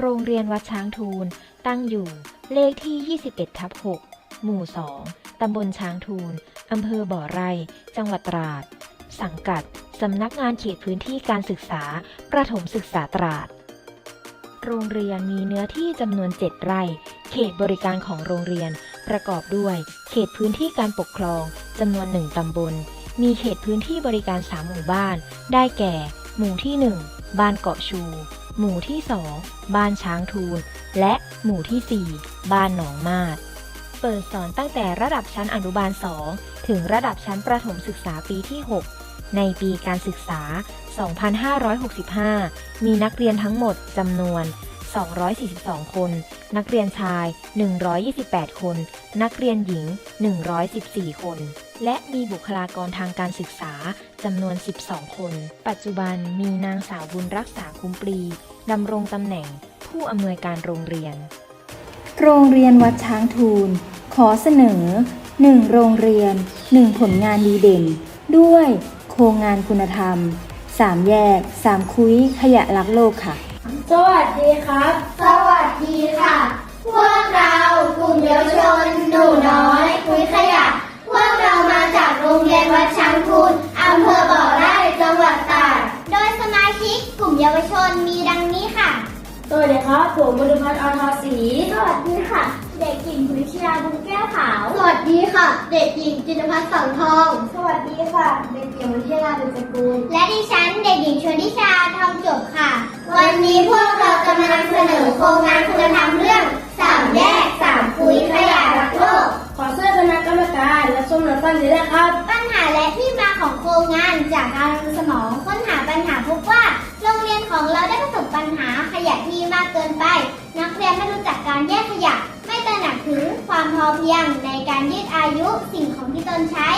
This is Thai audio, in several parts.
โรงเรียนวัดช้างทูล ตั้งอยู่เลขที่ 21ทับ6หมู่ 2 ตำบลช้างทูล อำเภอบ่อไร่ จังหวัดตราด สังกัด สำนักงานเขตพื้นที่การศึกษา ประถมศึกษาตราด โรงเรียนมีเนื้อที่จำนวน 7 ไร่ เขตบริการของโรงเรียน ประกอบด้วย เขตพื้นที่การปกครองจำนวน 1 ตำบล มีเขตพื้นที่บริการ 3 หมู่บ้าน ได้แก่ หมู่ที่ 1 บ้านเกาะชู หมู่ที่ 2 บ้านช้างทูล และหมู่ที่ 4 บ้านหนองมาด เปิดสอนตั้งแต่ระดับชั้นอนุบาล 2 ถึงระดับชั้นประถมศึกษาปีที่ 6 ในปีการศึกษา 2565 มีนักเรียนทั้งหมดจำนวน 242 คน นักเรียนชาย 128 คน นักเรียนหญิง 114 คน และมีบุคลากรทางการศึกษา จำนวน 12 คน ปัจจุบันมีนางสาวบุญรักษาคุ้มปลีดำรงตำแหน่งผู้อำนวยการโรงเรียน โรงเรียนวัดช้างทูล ขอเสนอ 1. โรงเรียน 1. ผลงานดีเด่น ด้วยโครงงานคุณธรรม 3 แยก 3 คุยขยะรักโลกค่ะ สวัสดีครับ สวัสดีค่ะ พวกเรากลุ่มเยาวชน หนูน้อย คุยขยะ พวกเรามาจากโรงเรียนวัดช้างทูลอำเภอบ่อไร่จังหวัดตราด โดยสมาชิกกลุ่มเยาวชนมีดังนี้ค่ะ ส วัสดีครับผมบุญพัฒน์อทศรีสวัสดีค่ะ เด็กหญิงวิชยาบุญแก้วขาว สวัสดีค่ะ เด็กหญิงจินพัฒน์สังทอง สวัสดีค่ะ เด็กหญิงวิทยาบุญสกุล และดิฉันเด็กหญิงชวนทิชาทองจบค่ะ วันนี้พวกเราจะมานำเสนอโครงงานคุณธรรมเรื่อง พอเพียงในการยืดอายุสิ่งของที่ตนใช้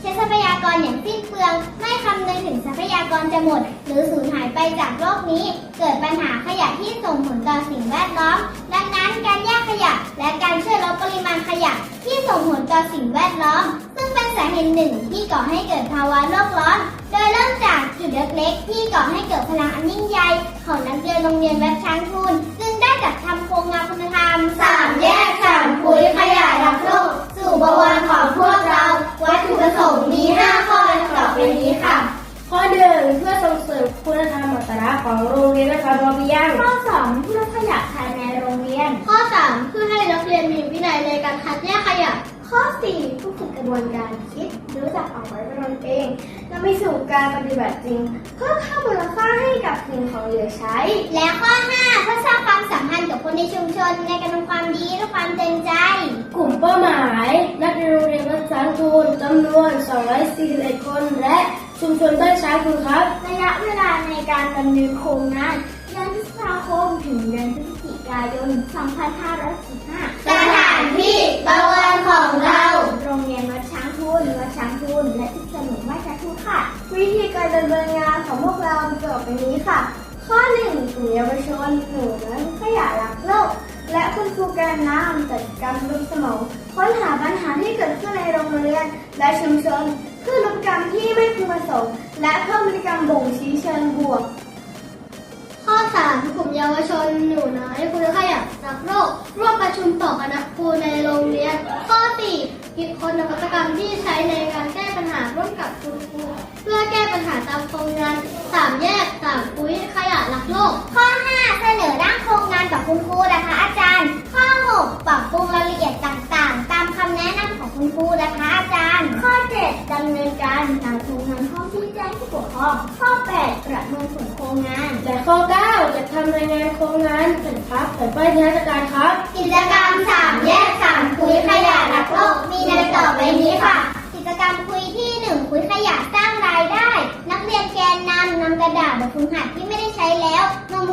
ใช้ทรัพยากรอย่างสิ้นเปลือง ไม่คำนึงถึงทรัพยากรจะหมด หรือสูญหายไปจากโลกนี้ เกิดปัญหาขยะที่ส่งผลต่อสิ่งแวดล้อม ดังนั้นการแยกขยะ และการช่วยลดปริมาณขยะ ที่ส่งผลต่อสิ่งแวดล้อม ซึ่งเป็นสาเหตุหนึ่งที่ก่อให้เกิดภาวะโลกร้อน โดยเริ่มจากจุดเล็กๆที่ก่อให้เกิดพลังอันยิ่งใหญ่ของนักเรียนโรงเรียนวัดช้างทูล ได้จัดทำโครงงานคุณธรรมสามแยกสามคุยขยะรักโลก สู่บวรของพวกเรา วัตถุประสงค์มีห้าข้อดังต่อไปนี้ค่ะ ข้อหนึ่งเพื่อส่งเสริมคุณธรรมอัตลักษณ์ของโรงเรียนและความพอเพียงข้อ2เพื่อขยะภายในโรงเรียน ข้อ3เพื่อให้นักเรียนมีวินัยในการคัดแยกขยะ ข้อ4ผู้ฝึกกระบวนการคิดรู้จักออกไว้เป็นตนเองนำไปสู่การปฏิบัติจริง เพื่อเพิ่มมูลค่าให้กับสิ่งของเหลือใช้ และข้อ5 เพื่อสร้างความสัมพันธ์กับคนในชุมชนในการทำความดีและความเต็มใจ กลุ่มเป้าหมาย นักเรียนโรงเรียนวัดช้างทูลจำนวน 241 คน และชุมชนบ้านช้างทูลครับ ระยะเวลาในการดำเนินโครงงานเดือนพฤษภาคมถึงเดือนพฤศจิกายน 2515สถานที่ประวันของเรา โรงเรียนวัดช้างทูลวัดช้างทูลและที่สนุนวัดช้างทูลค่ะ วิธีการดำเนินงานของพวกเรามีต่อไปนี้ค่ะ ข้อหนึ่งกลุ่มเยาวชนหนูนั้นขยะรักโลก และคุณครูแกนนำจัดกรรมลุกสมองค้นหาปัญหาที่เกิดขึ้นในโรงเรียน และชุมชนเพื่อลดกรรมที่ไม่พึงประสงค์และเพิ่มพฤติกรรมบ่งชี้เชิงบวก ข้อ3กลุ่มเยาวชนหนูน้อยคุณขยะรักโลกร่วมประชุมต่อคณะครูในโรงเรียน ข้อ4คิดค้นนวัตกรรมที่ใช้ในการแก้ปัญหาร่วมกับคุณครูเพื่อแก้ปัญหาตามโครงงาน3แยก3ปุ๋ยขย โลก ข้อ 5 เสนอร่างโครงงานกับคุณครูนะคะ อาจารย์ ข้อ 6 ปรับปรุงรายละเอียดต่างๆ ตามคำแนะนำของคุณครูนะคะ อาจารย์ ข้อ 7ดำเนินการตามโครงงานห้องที่แจ้งผู้ปกครอง ข้อ 8 ประเมินผลโครงงาน และข้อ 9 จะทำรายงานโครงงานแผ่นพับแผ่นป้ายนิทรรศการครับ กิจกรรมสามแยกสามคุยขยะรักโลก มีดังต่อไปนี้ค่ะ กิจกรรมคุยที่หนึ่งคุยขยะสร้าง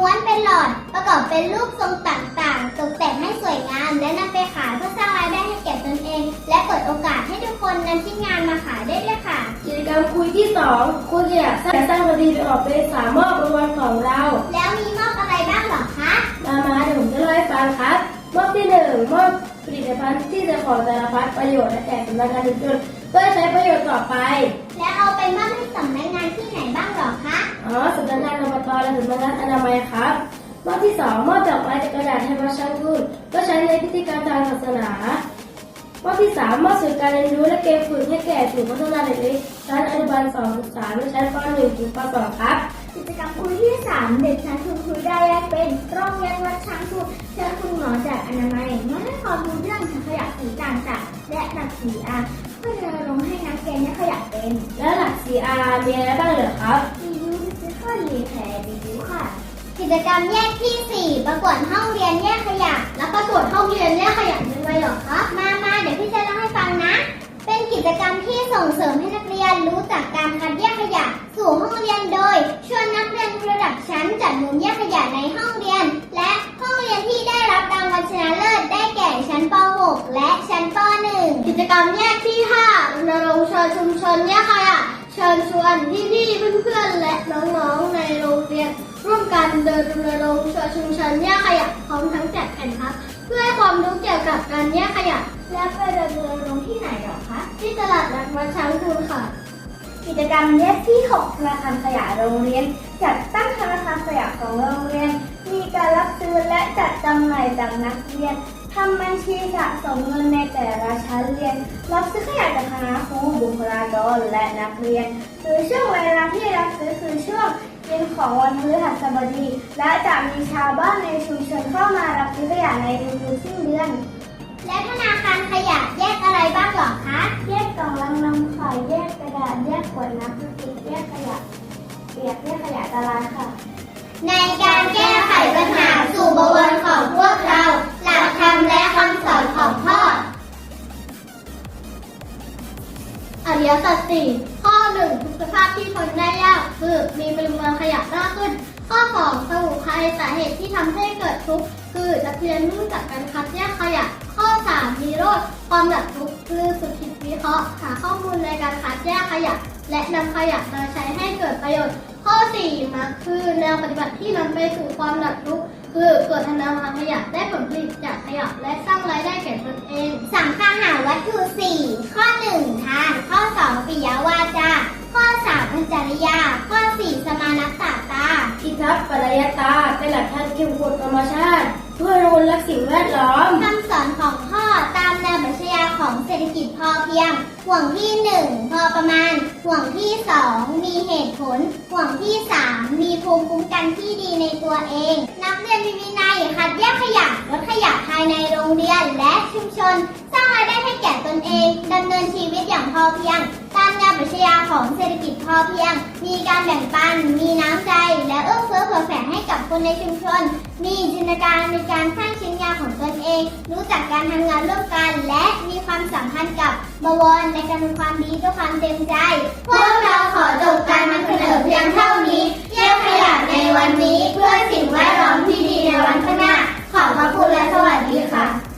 มาม้วนเป็นหลอด ประกอบเป็นรูปทรงต่างๆ ตกแต่งให้สวยงาม และนำไปขายเพื่อสร้างรายได้ให้แก่ตนเอง และเปิดโอกาสให้ทุกคนนำชิ้นงานมาขายได้ด้วยค่ะ กิจกรรมคุยที่2คุยขยะสร้างสร้างคดีไปออกเป็นสามมอบรางวัลของเรา แล้วมีมอบอะไรบ้างเหรอคะ มามาเดี๋ยวผมจะเล่าให้ฟังครับมอบที่หนึ่งมอบผลิตภัณฑ์ที่จะขอสารพัดประโยชน์และแจกสำนักงานชุมชนเพื่อใช้ประโยชน์ต่อไป แล้วเอาไปมอบให้สำนักงานที่ไหนบ้างเห รอคะอ๋อสำนักงานอบตและสำนักงานอนามัยครับรอบที่สองมอบดอกไม้จากกระดาษให้วัดช้างทูนก็ใช้ในพิธีกรรมทางศาสนารอบที่สามมอบสื่อการเรียนรู้และเกมฝึกให้แก่ศูนย์พัฒนาเด็กเล็กชั้นอนุบาลสองศึกษาและชั้นป .1 ถึงป .2 ครับกิจกรรมคุยที่3เด็กชั้นทุนคุยได้แยกเป็นโรงเรียนวัดช้างทุนเชิญคุณหมอจากอนามัยมาให้ความรู้เรื่องถังขยะสีต่างๆและหลักสีอาเพื่อรณรงค์ให้นักเรียนแยกขยะเป็น และหลัก CR มีอะไรบ้างเหรอครับ ค่ะ กิจกรรมแยกที่ 4 ประกวดห้องเรียนแยกขยะ แล้วประกวดห้องเรียนแยกขยะด้วยเหรอครับมามาเดี๋ยวพี่จะเล่าให้ฟังนะ เป็นกิจกรรมที่ส่งเสริมให้นักเรียนรู้จักการคัดแยกขยะ สู่ห้องเรียนโดย ชวนนักเรียนระดับชั้นจัดมุมแยกขยะในห้องเรียน และห้องเรียนที่ได้รับรางวัลชนะเลิศได้แก่ชั้นป .6 และชั้นป .1 กิจกรรมแยกที่5รณรงค์ชวนชุมชนแยกขยะเชิญชวนพี่ๆเพื่อนๆและน้องๆในโรงเรียน ร่วมกันเดินรณรงค์ชวนชุมชนแยกขยะพร้อมทั้งแจกแผ่นพับ เพื่อให้ความรู้เกี่ยวกับการแยกขยะ และไปเดินรณรงค์ที่ไหนหรอคะที่ตลาดนัดวัดช้างทูนค่ะ กิจกรรมแยกที่6ธนาคารขยะโรงเรียน จัดตั้งธนาคารขยะของโรงเรียน มีการรับซื้อและจัดจำหน่ายจากนักเรียนทำบัญชีสะสมเงินในแต่ละชั้นเรียน รับซื้อขยะจากคณะครูบุคลากรและนักเรียนหรือช่วงเวลาที่รับซื้อคือช่วง เย็นของวันพฤหัสบดี และจะมีชาวบ้านในชุมชนเข้ามารับซื้อขยะในทุกๆสิ้นเดือน และธนาคารขยะแยกอะไรบ้างหรอคะ แยกกล่องลังนมขายแยกกระดาษ แยกขวดน้ำพลาสติกแยกขยะเปียกแยกขยะตารางค่ะ ในการแก้ไขปัญหาสู่บวรของพวกเรา หลักธรรมและคำสอนของพ่ออริยสัจสี่ข้อหนึ่งทุกสภาพที่ทนได้ยากคือมีปริมาณขยะมากขึ้น ข้อสองสมุทัยสา เหตุที่ทำให้เกิดทุกข์คือนักเรียนรู้จักการคัดแยกขยะ ข้อสามมีโรคความดับทุกข์คือสุดคิดวิเคราะห์ หาข้อมูลในการคัดแยกขยะ และนำขยะมาใช้ให้เกิดประโยชน์ ข้อสี่มาคือแนวปฏิบัติที่นำไปสู่ความดับทุกข์คือเกิดธนาคารขยะได้ผลผลิตจากขยะและสร้างรายได้แก่ตนเองสามข้าหาวัตถุสี่ข้อหนึ่งทาน ข้อสองปิยวาจา ข้อสามอัญจริยา ข้อสี่สมานัตตา ตาพิทักษ์ปรยตาเป็นหลักฐานเก็บกฎธรรมชาติ เพื่ออนุรักสิ่งแวดล้อม คำสอนของพ่อตามแนวปรัชญาของเศรษฐกิจพอเพียง ห่วงที่หนึ่งพอประมาณ ห่วงที่สองมีเหตุผล ห่วงที่สามมีภูมิคุ้มกันที่ดีในตัวเอง นักเรียนมีวินัยคัดแยกขยะลดขยะภายในโรงเรียนและชุมชน สร้างรายได้ให้แก่ตนเองดำเนินชีวิตอย่างพอเพียง ตามแนวปรัชญาของเศรษฐกิจพอเพียง มีการแบ่งปัน มีน้ำใจ และเอื้อเฟื้อเผื่อแผ่ให้กับคนในชุมชน มีจินตนาการในการสร้างชิ้นงานของตนเอง รู้จักการทำงานร่วมกัน และมีความสัมพันธ์กับ บวรในการทำความดีด้วยความเต็มใจ พวกเราขอจบการนำเสนอเพียงเท่านี้แยกขยะในวันนี้เพื่อสิ่งแวดล้อมที่ดีในวันข้างหน้า ขอบพระคุณและสวัสดีค่ะ